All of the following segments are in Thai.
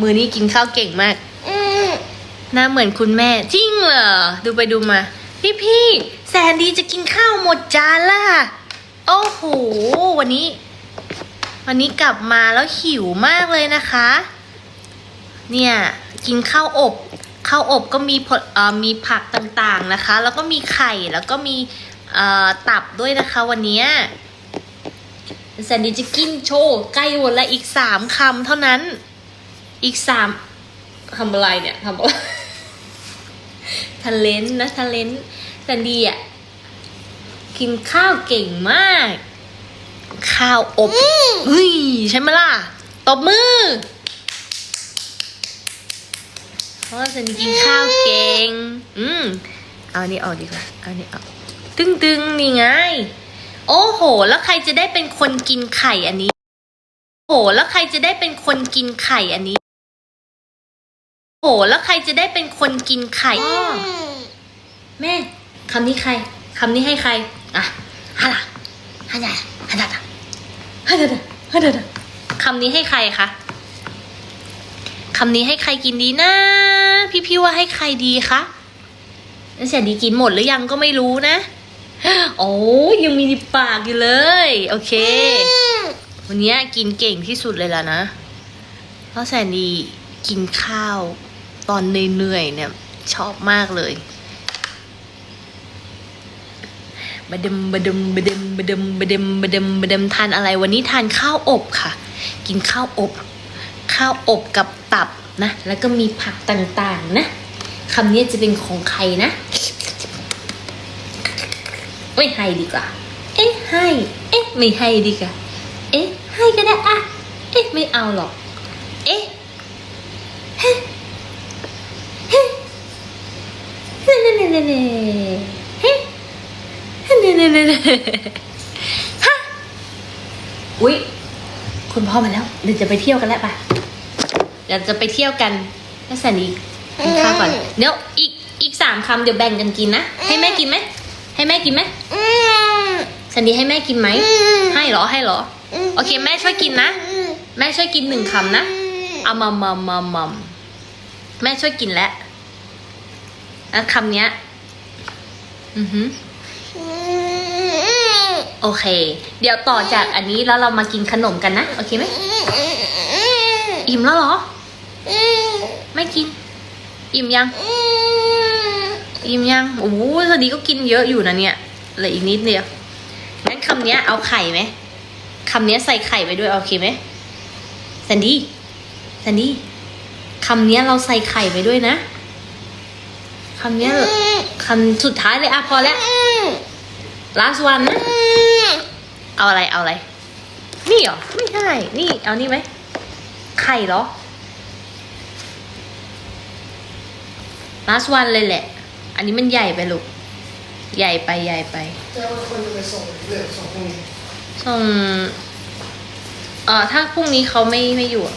มือนี้กินข้าวเก่งมากอืมหน้าเหมือนคุณแม่ จริงเหรอ ดูไปดูมา พี่พี่ๆแสนดีจะกินข้าวหมดจานละโอ้โห วันนี้ วันนี้กลับมาแล้วหิวมากเลยนะคะ เนี่ยกินข้าวอบข้าวอบก็มีผลเอ่อมีผักต่างๆนะคะ แล้วก็มีไข่แล้วก็มีเอ่อตับด้วยนะคะวันเนี้ยแซนดี้จะกินโชว์ใกล้หมดแล้วอีกสามคำเท่านั้น อีกสามทำอะไรเนี่ยทำอะไรทะเลนนะทะเลนแซนดี้อะ กินข้าวเก่งมาก ข้าวอบเฮ้ยใช่ไหมล่ะ ตบมือ เพราะว่าฉันกินข้าวเก่ง อืม เอาอันนี้ออกดีกว่า เอาอันนี้ออกตึงตึงๆนี่ไง โอ้โห แล้วใครจะได้เป็นคนกินไข่อันนี้ โอ้โห แล้วใครจะได้เป็นคนกินไข่อันนี้ โอ้โหแล้วใครจะได้เป็นคนกินไข่อ้อแม่คำนี้ใครคำนี้ให้ใคร อะฮัลโหลฮัลโหลฮัลโหลฮัลโหลฮัลโหลคำนี้ให้ใครคะคำนี้ให้ใครกินดีนะ พี่พี่ๆว่าให้ใครดีคะแล้วเสียดีกินหมดหรือยังก็ไม่รู้นะ โอ้ยยังมีในปากอยู่เลย โอเค วันนี้กินเก่งที่สุดเลยล่ะนะเพราะแสนดีกินข้าว ตอนเหนื่อยๆเนี่ย ชอบมากเลยบดมบดมบดมบดมบดมบดมบดมทานอะไรวันนี้ทานข้าวอบค่ะ กินข้าวอบ ข้าวอบกับตับนะ แล้วก็มีผักต่างๆนะคำนี้จะเป็นของใครนะไม่ให้ดีกว่า เอ๊ะให้ เอ๊ะไม่ให้ดีกว่า เอ๊ะให้ก็ได้อะเอ๊ะไม่เอาหรอก เอ๊ะเฮ้เฮ้ เน่เน่เน่เน่เน่เฮ้เน่เน่เน่เน่ฮะอุ๊ยคุณพ่อมาแล้ว เดี๋ยวจะไปเที่ยวกันแล้วปะเดี๋ยวจะไปเที่ยวกันแล้วแสนดีกินข้าวก่อน เดี๋ยวอีกอีกสามคำเดี๋ยวแบ่งกันกินนะ ให้แม่กินไหม ให้แม่กินไหมอืมแสนดีให้แม่กินไหมอืมให้เหรอ ให้เหรอ โอเค แม่ช่วยกินนะอืมแม่ช่วยกินหนึ่งคำนะ เอามามามามาแม่ช่วยกินแล้วะคำเนี้ย อือหือโอเค เดี๋ยวต่อจากอันนี้แล้วเรามากินขนมกันนะ โอเคไหม อิ่มแล้วเหรอ ไม่กิน อิ่มยัง อิ่มยัง โอ้โหสวัสดีก็กินเยอะอยู่นะเนี่ยเหลืออีกนิดเดียว งั้นคำเนี้ยเอาไข่ไหมคำเนี้ยใส่ไข่ไปด้วยโอเคไหมแซนดี้แซนดี้คำเนี้ยเราใส่ไข่ไปด้วยนะ คำเนี้ยคำสุดท้ายเลยอะพอแล้ว last one นะเอาอะไรเอาอะไร นี่เหรอ ไม่ใช่ นี่เอานี่ไหมไข่เหรอ last one เลยแหละ อันนี้มันใหญ่ไปลูก ใหญ่ไปใหญ่ไปเจ้าคนจะไปส่งเรื่องส่งพรุ่งนี้ส่งเอ่อถ้าพรุ่งนี้เขาไม่ไม่อยู่อะ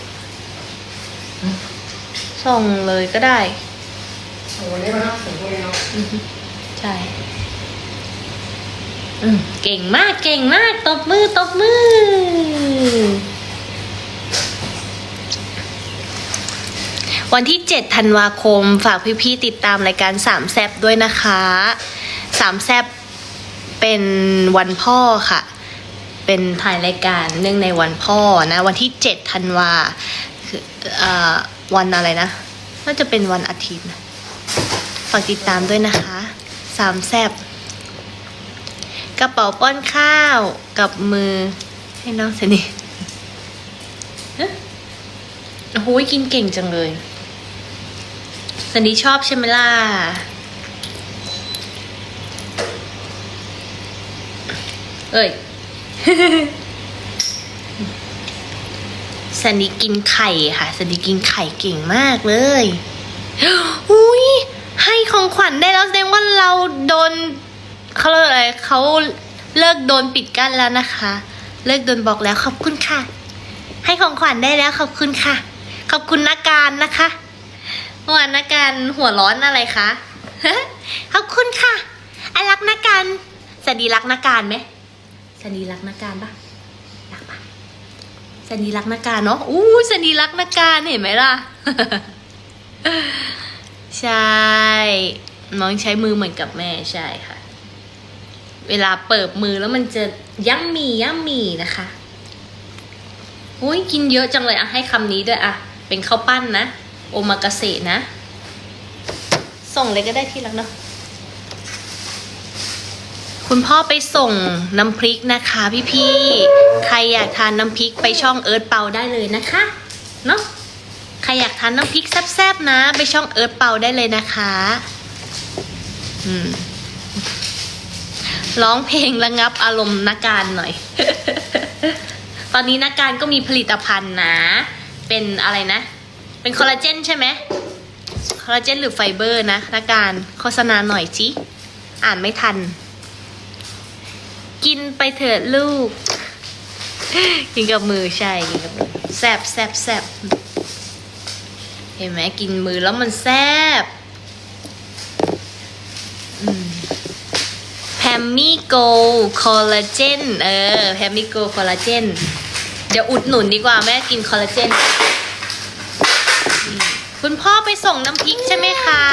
ส่งเลยก็ได้ ส่งวันนี้มานะส่งพรุ่งเนาะใช่เก่งมากเก่งมาก ตบมือ ตบมือ วันที่ 7 ธันวาคม ฝากพี่ๆติดตามรายการสามแซบด้วยนะคะสามแซบเป็นวันพ่อค่ะ เป็นถ่ายรายการเนื่องในวันพ่อนะ วันที่ 7 ธันวาคืออวันอะไรนะน่าจะเป็นวันอาทิตย์นะากติดตามด้วยนะคะสามแซบกระเป๋าป้อนข้าวกับมือให้น้องสนิทฮะโอ้โหกินเก่งจังเลยสันดีชอบใช่ไหมล่ะเอ้ยสันดีกินไข่ค่ะสันดีกินไข่เก่งมากเลย อุ้ย ให้ของขวัญได้แล้วแสดงว่าเราโดนเขาเรียกอะไรเขาเลิกโดนปิดกั้นแล้วนะคะ เลิกโดนบอกแล้วขอบคุณค่ะ ให้ของขวัญได้แล้วขอบคุณค่ะ ขอบคุณนักการนะคะเมื่อวานนักการหัวร้อนอะไรคะขอบคุณค่ะไอรักนักการสวัสดีรักนักการไหมสวัสดีรักนักการปะรักปะแสนดีรักนาการเนาะอู้แสนดีรักนาการเห็นไหมล่ะ ใช่ น้องใช้มือเหมือนกับแม่ใช่ค่ะ เวลาเปิดมือแล้วมันจะย่ำมีย่ำมีนะคะอุ้ยกินเยอะจังเลยอะให้คำนี้ด้วยอะเป็นข้าวปั้นนะ โอมากาเสะนะ ส่งเลยก็ได้ที่รักเนาะคุณพ่อไปส่งน้ำพริกนะคะพี่ๆใครอยากทานน้ำพริกไปช่องเอิร์ธเปาได้เลยนะคะ เนาะ ใครอยากทานน้ำพริกแซ่บๆนะ ไปช่องเอิร์ธเปาได้เลยนะคะร้องเพลงระงับอารมณ์นาการหน่อย ตอนนี้นาการก็มีผลิตภัณฑ์นะ เป็นอะไรนะ เป็นคอลลาเจนใช่ไหมคอลลาเจนหรือไฟเบอร์นะนาการโฆษณาหน่อยจิอ่านไม่ทัน กินไปเถิดลูก กินกับมือใช่กินกับมือแซบแซบแซบ เห็นไหมกินมือแล้วมันแซบแพมมี่โกคอลลาเจนเออแพมมี่โกคอลลาเจนเดี๋ยวอุดหนุนดีกว่าแม่กินคอลลาเจนคุณพ่อไปส่งน้ำพริกใช่ไหมคะ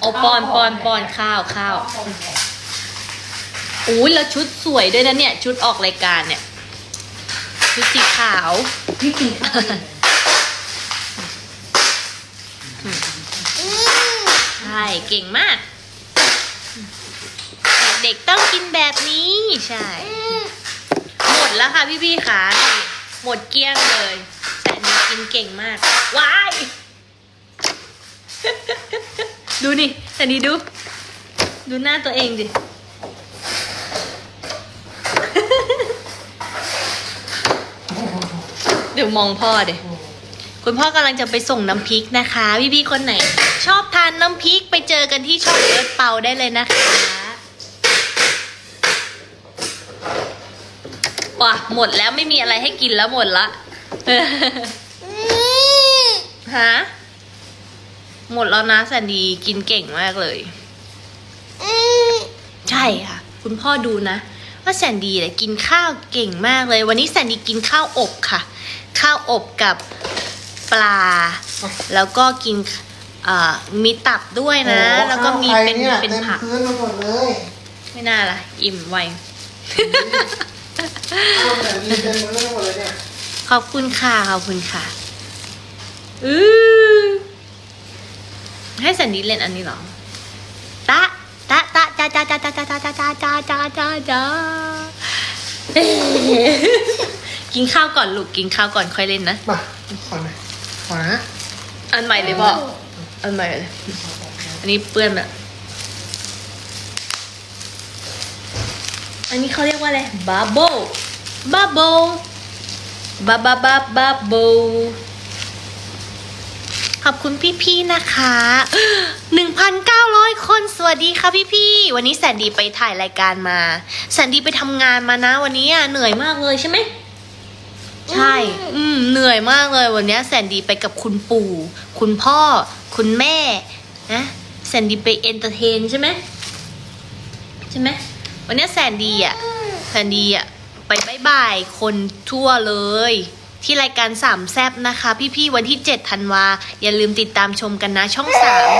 โอปอนปอนปอนข้าวข้าวอุ้ยแล้วชุดสวยด้วยนะเนี่ย ชุดออกรายการเนี่ย ชุดสีขาว พี่กินข้าว เลยใช่เก่งมาก เด็กๆต้องกินแบบนี้ใช่ หมดแล้วค่ะพี่ๆค่ะนี่หมดเกลี้ยงเลย แต่นนี้กินเก่งมากว้ายดูนี่แต่นี่ดู ดูหน้าตัวเองดิเดี๋ยวมองพ่อเดี๋ยคุณพ่อกำลังจะไปส่งน้ำพริกนะคะ พี่ๆคนไหน ชอบทานน้ำพริกไปเจอกันที่ช่องเอิร์ธเปาได้เลยนะคะว้าหมดแล้วไม่มีอะไรให้กินแล้วหมดละฮะหมดแล้วนะแซนดีกินเก่งมากเลย ใช่ค่ะ คุณพ่อดูนะ ว่าแซนดีเนี่ยกินข้าวเก่งมากเลย วันนี้แซนดีกินข้าวอบค่ะ ข้าวอบกับปลา แล้วก็กิน เอ่อมีตับด้วยนะโอ้โหแล้วก็มีข้าวไทยเป็นเนี่ยเป็นเต็มผักพื้นไปหมดเลย ไม่น่าละอิ่มไวข้าวแบบนี้เต็มพื้นไปหมดเลยเนี่ยขอบคุณค่ะ ขอบคุณค่ะอือให้แซนดี้เล่นอันนี้เหรอตะตะตะจ้าจ้าจ้าจ้าจ้าจ้าจ้าจ้าจ้าจ้าจ้าเอ๊ะกินข้าวก่อนลูกกินข้าวก่อนค่อยเล่นนะมาขอหน่อยขอนะอันใหม่เลยพ่อ อันใหม่เลยอันนี้เปื้อนแบบอันนี้เขาเรียกว่าอะไรบับเบิลบับเบิลบับบับบับบับเบิลขอบคุณพี่ๆนะคะ 1,900 คน สวัสดีค่ะพี่ๆ วันนี้แสนดีไปถ่ายรายการมา แสนดีไปทำงานมานะ วันนี้อะเหนื่อยมากเลยใช่ไหม ใช่ อืม เหนื่อยมากเลยวันเนี้ยแสนดีไปกับคุณปู่ คุณพ่อ คุณแม่นะแสนดี้ไปเอนเตอร์เทนใช่ไหมใช่ไหมวันนี้แสนดี้อะแสนดี้อะไปบายบายคนทั่วเลย ที่รายการสามแซบนะคะ พี่ๆวันที่7ธันวา อย่าลืมติดตามชมกันนะช่องสาม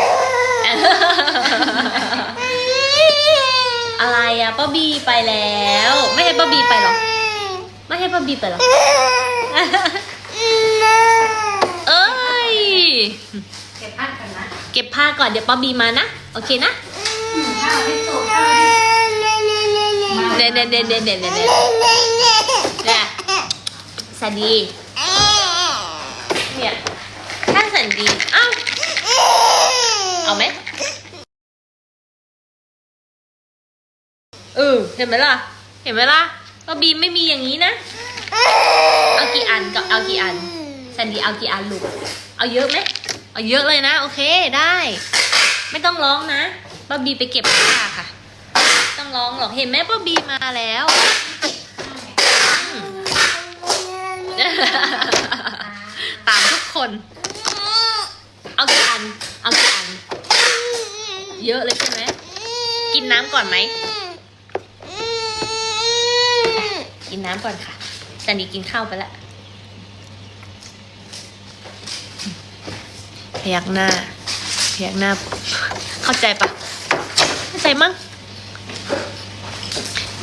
อะไรอะป้าบีไปแล้ว ไม่ให้ป้าบีไปหรอ ไม่ให้ป้าบีไปหรอเอ้ย ผ้ากันนะเก็บผ้าก่อนเดี๋ยวป้าบีมานะ โอเคนะข้าวที่สุกข้าวที่เด่นเด่นเด่นเด่นเด่นเด่นเนี่ยสันดีเนี่ยถ้าสันดีเอ้าเอาไหมเออเห็นไหมล่ะ เห็นไหมล่ะป้าบีไม่มีอย่างนี้นะเอากี่อันก็เอากี่อันสันดีเอากี่อันลูกเอาเยอะไหม เอาเยอะเลยนะ โอเคได้ ไม่ต้องร้องนะป้าบีไปเก็บผ้าค่ะ ต้องร้องหรอกเห็นไหมป้าบีมาแล้วตามทุกคน เอากี่อันเอากี่อันเยอะเลยใช่ไหมกินน้ำก่อนไหมกินน้ำก่อนค่ะแต่นี่กินข้าวไปแล้ว พยักหน้า พยักหน้า เข้าใจปะเข้าใจมั้ง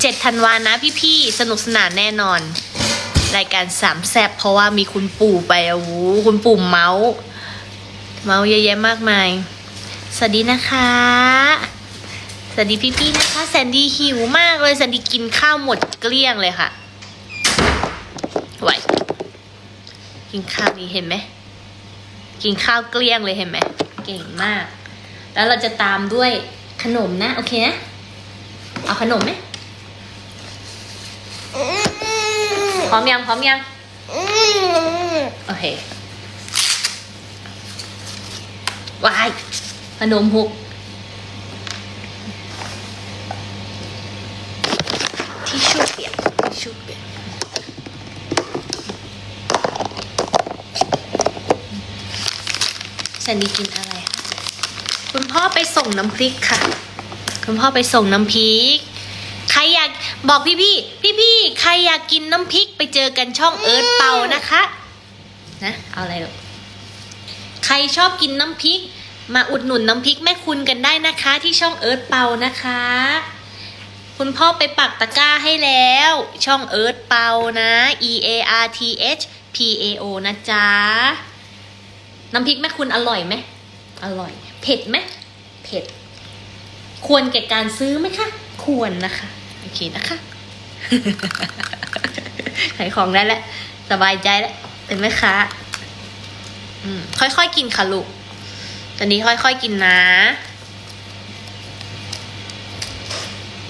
เจ็ดธันวานะพี่ๆ สนุกสนานแน่นอน รายการสามแซบเพราะว่ามีคุณปู่ไปอ้โหคุณปู่เมาส์เมาส์เยอะแยะมากมาย สวัสดีนะคะ สวัสดีพี่ๆนะคะแซนดี้หิวมากเลยแซนดี้กินข้าวหมดเกลี้ยงเลยค่ะไหวกินข้าวนี้เห็นไหม กินข้าวเกลี้ยงเลยเห็นไหมเก่งมาก แล้วเราจะตามด้วยขนมนะ โอเคนะเอาขนมไหมพร้อมยังพร้อมยังโอเควายขนมหกที่ชู่เปียกทิชชู่เปียก นดี้กินอะไรคะคุณพ่อไปส่งน้ำพริกค่ะ คุณพ่อไปส่งน้ำพริก ใครอยากบอกพี่พี่พี่พี่ใครอยากกินน้ำพริกไปเจอกันช่องเอิร์ธเปานะคะ นะ เอาอะไรลูกใครชอบกินน้ำพริก มาอุดหนุนน้ำพริกแม่คุณกันได้นะคะ ที่ช่องเอิร์ธเปานะคะ คุณพ่อไปปักตะกร้าให้แล้ว ช่องเอิร์ธเปานะ E A R T H P A O นะจ๊ะ น้ำพริกแม่คุณอร่อยไหมอร่อย เผ็ดไหมเผ็ด ควรแก่การซื้อไหมคะ ควรนะคะ โอเคนะคะขายของได้แล้วสบายใจแล้วเป็นไหมคะอืมค่อยๆกินค่ะลูก ตอนนี้ค่อยๆกินนะ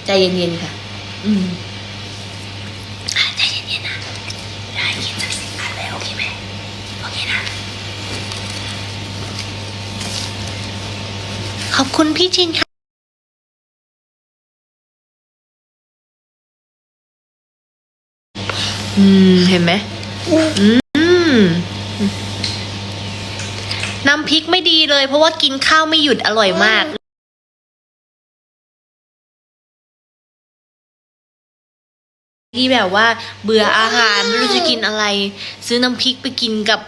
ใจเย็นๆค่ะ อืมอะใจเย็นๆนะได้กินสักสิบอันเลยโอเคไหมโอเคนะ ขอบคุณพี่ชินค่ะอืม เห็นไหมอืมน้ำพริกไม่ดีเลย เพราะว่ากินข้าวไม่หยุดอร่อยมากที่แบบว่าเบื่ออาหารไม่รู้จะกินอะไร ซื้อน้ำพริกไปกินกับ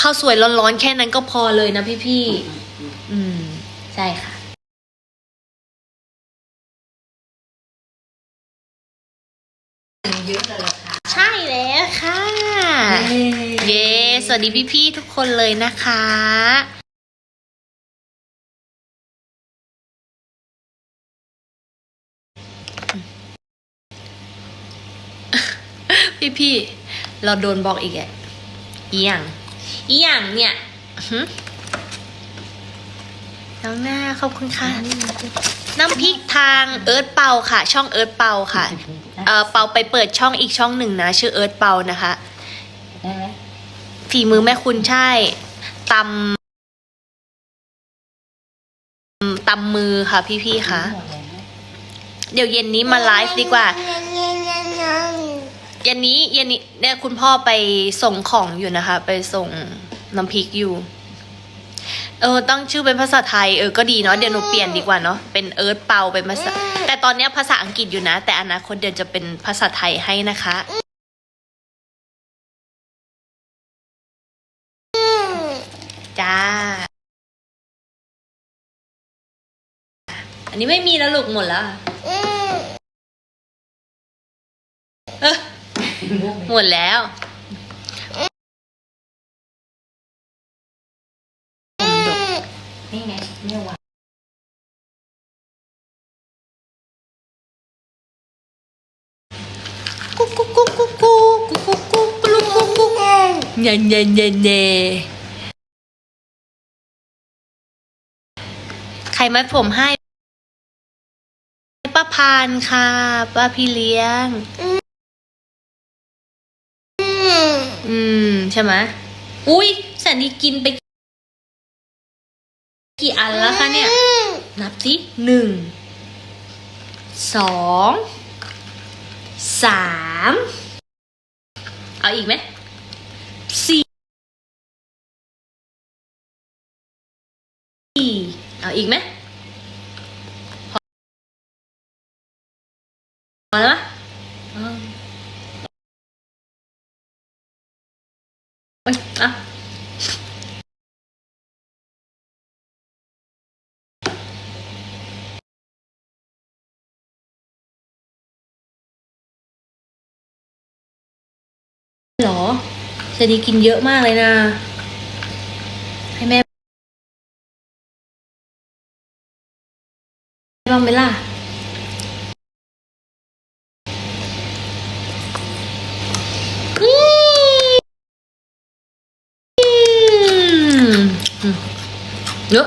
ข้าวสวยร้อนๆแค่นั้นก็พอเลยนะพี่ๆอืม ใช่ค่ะเยอะเลยเหรอคะใช่แล้วค่ะ เย้ สวัสดีพี่ๆทุกคนเลยนะคะพี่ๆเราโดนบอกอีกแอะอีหยังอีหยังเนี่ยหึ น้องหน้าขอบคุณค่ะ น้ำพริกทางเอิร์ธเปาค่ะ ช่องเอิร์ธเปาค่ะเออเปาไปเปิดช่องอีกช่องหนึ่งนะ ชื่อเอิร์ธเปานะคะ ได้ไหมฝีมือแม่คุณใช่ตำตำมือค่ะพี่ๆค่ะ เดี๋ยวเย็นนี้มาไลฟ์ดีกว่า เย็นนี้เย็นนี้เนี่ยคุณพ่อไปส่งของอยู่นะคะ ไปส่งน้ำพริกอยู่ เออตั้งชื่อเป็นภาษาไทยเออก็ดีเนาะเดี๋ยวหนูเปลี่ยนดีกว่าเนาะเป็นเอิร์ธเปาเป็นภาษาแต่ตอนเนี้ยภาษาอังกฤษอยู่นะ แต่อนาคตเดี๋ยวจะเป็นภาษาไทยให้นะคะจ้า อันนี้ไม่มีแล้วลูกหมดแล้วอะเออหมดแล้ว นี่ไงเรียกว่ากุ๊กก๊กก๊กก๊กก๊กกุ๊กกุ๊กปลุกกุ๊กกุ๊กเย่เย่เย่เย่ใครมาผมให้ป้าพานค่ะป้าพี่เลี้ยง อืม ใช่ไหมอุ้ยสันดีกินไป กี่อันแล้วคะเนี่ย นับสิหนึ่ง สอง สาม เอาอีกไหมสี่เอาอีกไหมพอพอแล้วปะอ๋อเอ้ยอะ จะดีกินเยอะมากเลยนะ ให้แม่บ้างไหมล่ะเยอะ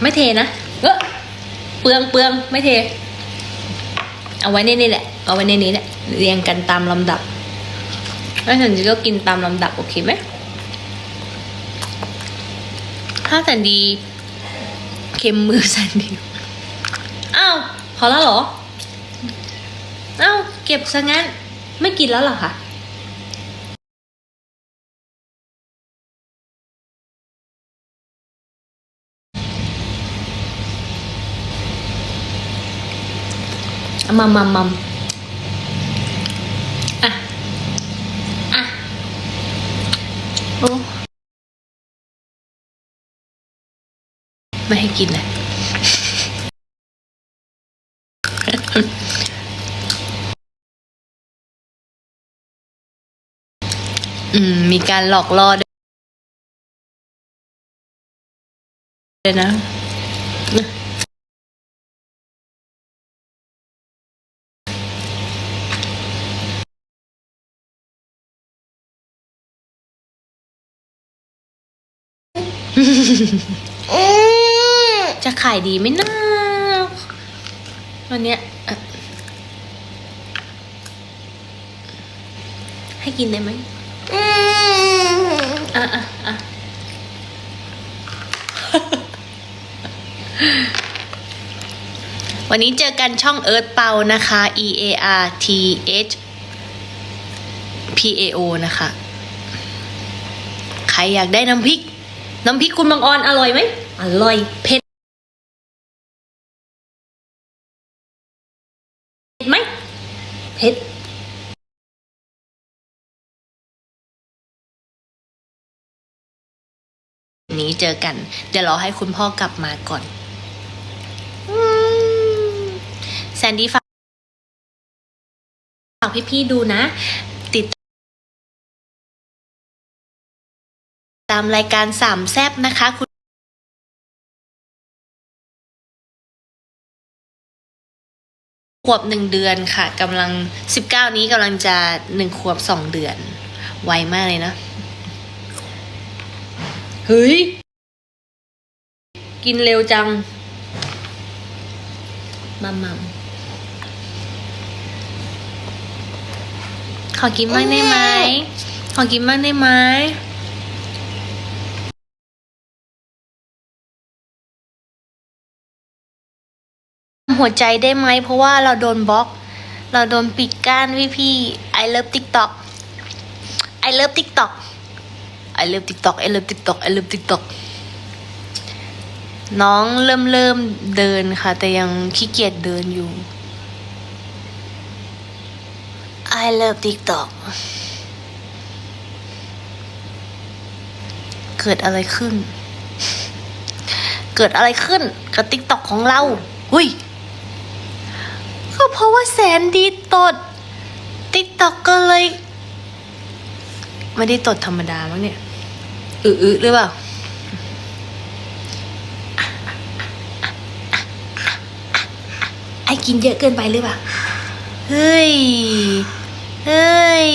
ไม่เทนะเยอะเปลืองเปลืองไม่เท เอาไว้ในนี่แหละ เอาไว้ในนี้แหละ เรียงกันตามลำดับ แล้วฉันจะก็กินตามลำดับโอเคไหม ถ้าแสนดีเค็มมือแสนดี อ้าวพอแล้วเหรอ อ้าวเก็บซะงั้นไม่กินแล้วเหรอคะเอามัมมัมมัมอะ อะ โอ้ ไม่ให้กินเลยอืม มีการหลอกล่อด้วยนะ จะขายดีไหมนะวันเนี้ยให้กินได้ไหมอะอะอะวันนี้เจอกันช่องเอิร์ธเปานะคะ E A R T H P A O นะคะ ใครอยากได้น้ำพริก น้ำพริกคุณบางออนอร่อยไหม อร่อยเผ็ดเผ็ดไหมเผ็ดนี้เจอกัน เดี๋ยวรอให้คุณพ่อกลับมาก่อนแซนดี้ฝากพี่ๆดูนะามรายการสามแซบนะคะคุณขวบหนึ่งเดือนค่ะกำลังสิบเก้านี้กำลังจะหนึ่งขวบสองเดือน ไวมากเลยนะเฮ้ย กินเร็วจังมัมมัมขอกินบ้างได้ไหม ขอกินบ้างได้ไหม หัวใจได้ไหม เพราะว่าเราโดนบล็อก เราโดนปิดกั้นพี่พี่ I love TikTok I love TikTok I love TikTok I love TikTok I love TikTok น้องเริ่มเริ่มเดินค่ะ แต่ยังขี้เกียจเดินอยู่ I love TikTok เกิดอะไรขึ้น เกิดอะไรขึ้นกับ TikTok ของเรา หุย ก็เพราะว่าแสนดีตด ติ๊กตอกก็เลย ไม่ได้ตดธรรมดามั้งเนี่ย อืออหรือเปล่า ไอ้กินเยอะเกินไปหรือเปล่า เฮ้ย เฮ้ย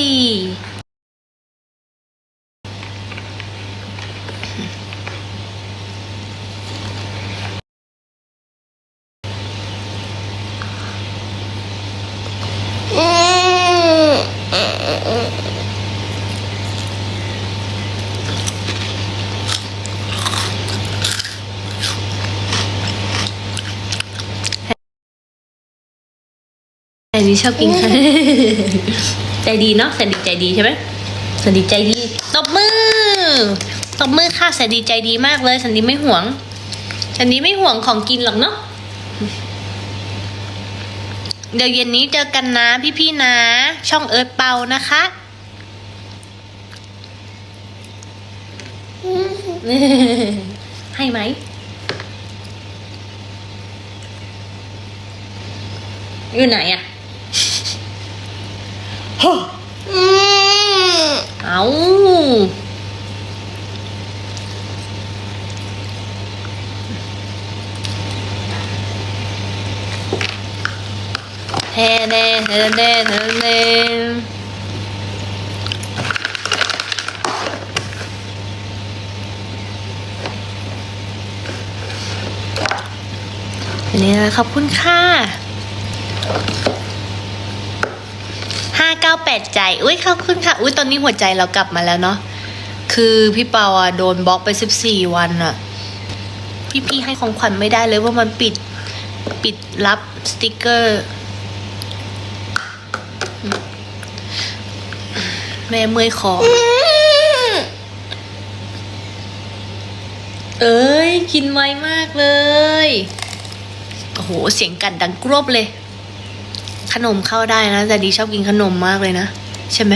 ใจดีชอบกินค่ะใจดีเนาะแสนดีใจดีใช่ไหมแสนดีใจดี ตบมือ ตบมือค่ะแสนดีใจดีมากเลยแสนดีไม่ห่วงแสนดีไม่ห่วงของกินหรอกเนาะ เดี๋ยวเย็นนี้เจอกันนะพี่ๆนะ ช่องเอิร์ธเปานะคะให้ไหมอยู่ไหนอะ ฮะเอาเฮเดเฮเดเฮเดนี่นะขอบคุณค่ะาเก้าแปดใจ อุ้ยขอบคุณค่ะ อุ้ยตอนนี้หัวใจเรากลับมาแล้วเนาะ คือพี่เปาอะโดนบล็อกไปสิบสี่วันอะ พี่ๆให้ของขวัญไม่ได้เลยว่ามันปิด ปิดรับสติกเกอร์ แม่เมื่อยคอ เอ้ย กินไวมากเลย โอ้โห เสียงกัดดังกรอบเลย ขนมเข้าได้นะ แต่ดีชอบกินขนมมากเลยนะ ใช่ไหม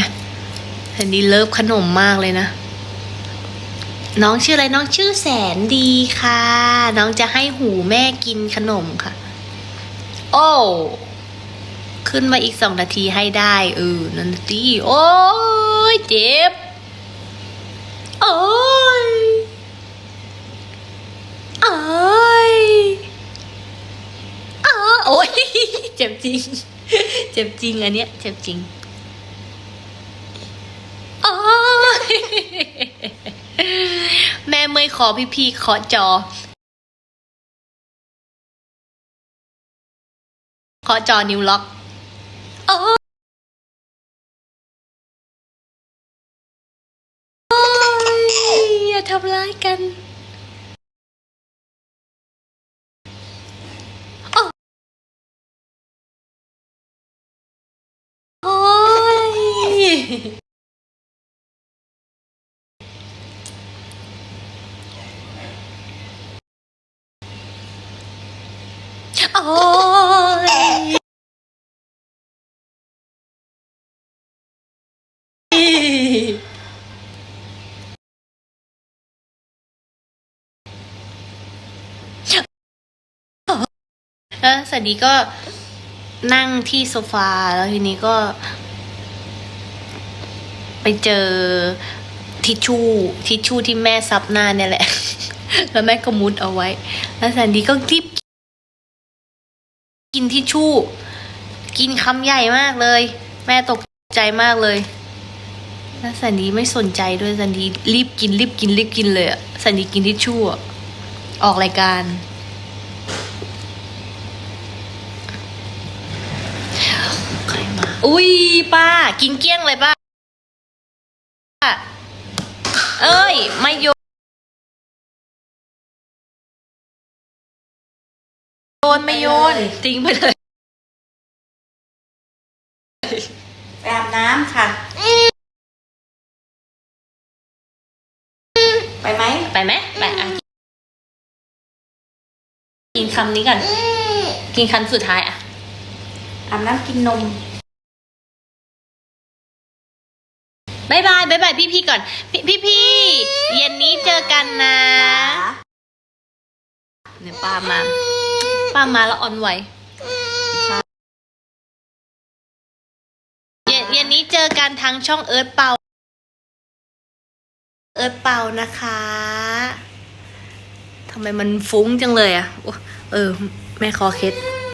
แต่ดีเลิฟขนมมากเลยนะ น้องชื่ออะไรน้องชื่อแสนดีค่ะ น้องจะให้หูแม่กินขนมค่ะ โอ้ขึ้นมาอีกสองนาทีให้ได้เออนันตีโอ้ยเจ็บโอ้ยโอ้ยโอ้ยเจ็บจริง เจ็บจริงอันเนี้ย เจ็บจริงโอ้ยแม่เมยขอพี่พี่ๆขอจอ ขอจอนิวล็อกโอ้ยอย่าทำร้ายกัน โอ้โอ้ย โอ้ย แล้วสันดีก็นั่งที่โซฟาแล้วทีนี้ก็ ไปเจอทิชชู่ทิชชู่ที่แม่ซับหน้าเนี่ยแหละ แล้วแม่ก็มุดเอาไว้ แล้วสันดีก็รีบกินทิชชู่ กินคำใหญ่มากเลย แม่ตกใจมากเลยแล้วสันดีไม่สนใจด้วยสันดีรีบกินรีบกินรีบกินเลยอะสันดีกินทิชชู่ออกรายการ ใครมา อุ้ยป้า กินเกลี้ยงเลยป้า เอ้ย ไม่โยนโยนไม่โยนทิ้งไปเลย ไปอาบน้ำค่ะ ไปไหม ไปไหมไปอะกินคำนี้ก่อนกินคำสุดท้ายอะอาบน้ำกินนม บายบายบายบายพี่พี่ๆก่อน พี่พี่พี่ๆเย็นนี้เจอกันนะเดี๋ยวป้ามา ป้ามาแล้วออนไหวเย็นเย็นนี้เจอกันทางช่องเอิร์ธเปาเอิร์ธเปานะคะทำไมมันฟุ้งจังเลยอะโอ้เออ แม่คอเคล็ด